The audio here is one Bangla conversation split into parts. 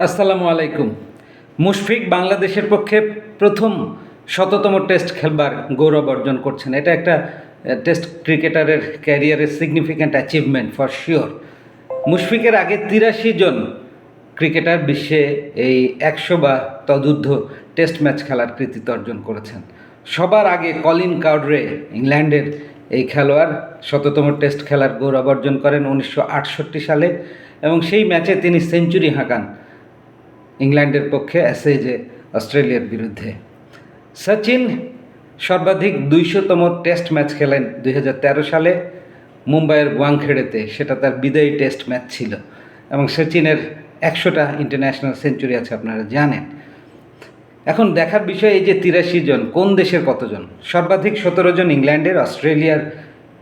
আসসালামু আলাইকুম। মুশফিক বাংলাদেশের পক্ষে প্রথম শততম টেস্ট খেলবার গৌরব অর্জন করছেন। এটা একটা টেস্ট ক্রিকেটারের ক্যারিয়ারের সিগনিফিক্যান্ট অ্যাচিভমেন্ট ফর শিওর মুশফিকের আগে তিরাশি জন ক্রিকেটার বিশ্বে এই একশো বা তদূর্ধ্ব টেস্ট ম্যাচ খেলার কৃতিত্ব অর্জন করেছেন। সবার আগে কলিন কাউডরে ইংল্যান্ডের এই খেলোয়াড় শততম টেস্ট খেলার গৌরব অর্জন করেন উনিশশো আটষট্টি সালে এবং সেই ম্যাচে তিনি সেঞ্চুরি হাঁকান। ইংল্যান্ডের পক্ষে অ্যাসেজে অস্ট্রেলিয়ার বিরুদ্ধে। সচিন সর্বাধিক দুইশোতম টেস্ট ম্যাচ খেলেন দুই হাজার তেরো সালে মুম্বাইয়ের ওয়াংখেড়েতে সেটা তার বিদায়ী টেস্ট ম্যাচ ছিল। এবং সচিনের একশোটা ইন্টারন্যাশনাল সেঞ্চুরি আছে আপনারা জানেন। এখন দেখার বিষয় এই যে তিরাশি জন, কোন দেশের কতজন? সর্বাধিক সতেরো জন ইংল্যান্ডের, অস্ট্রেলিয়ার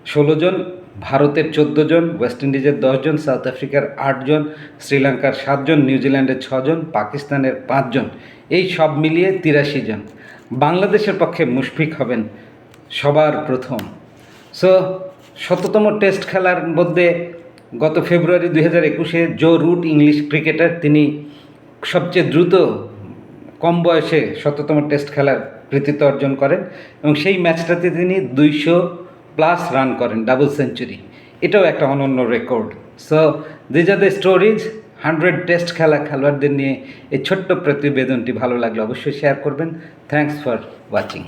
ষোলো জন ভারতের চোদ্দ জন ওয়েস্ট ইন্ডিজের দশজন, সাউথ আফ্রিকার আটজন, শ্রীলঙ্কার সাতজন নিউজিল্যান্ডের ছজন, পাকিস্তানের পাঁচজন, এই সব মিলিয়ে তিরাশি জন বাংলাদেশের পক্ষে মুশফিক হবেন সবার প্রথম। সো শততম টেস্ট খেলার মধ্যে গত ফেব্রুয়ারি দুই হাজার একুশে জো রুট ইংলিশ ক্রিকেটার তিনি সবচেয়ে দ্রুত, কম বয়সে শততম টেস্ট খেলার কৃতিত্ব অর্জন করেন এবং সেই ম্যাচটাতে তিনি দুইশো প্লাস রান করেন ডাবল সেঞ্চুরি এটাও একটা অনন্য record so these are the stories hundred test খেলা খেলোয়াড়দের নিয়ে এই ছোট্ট প্রতিবেদনটি ভালো লাগলে অবশ্যই শেয়ার করবেন। Thanks for watching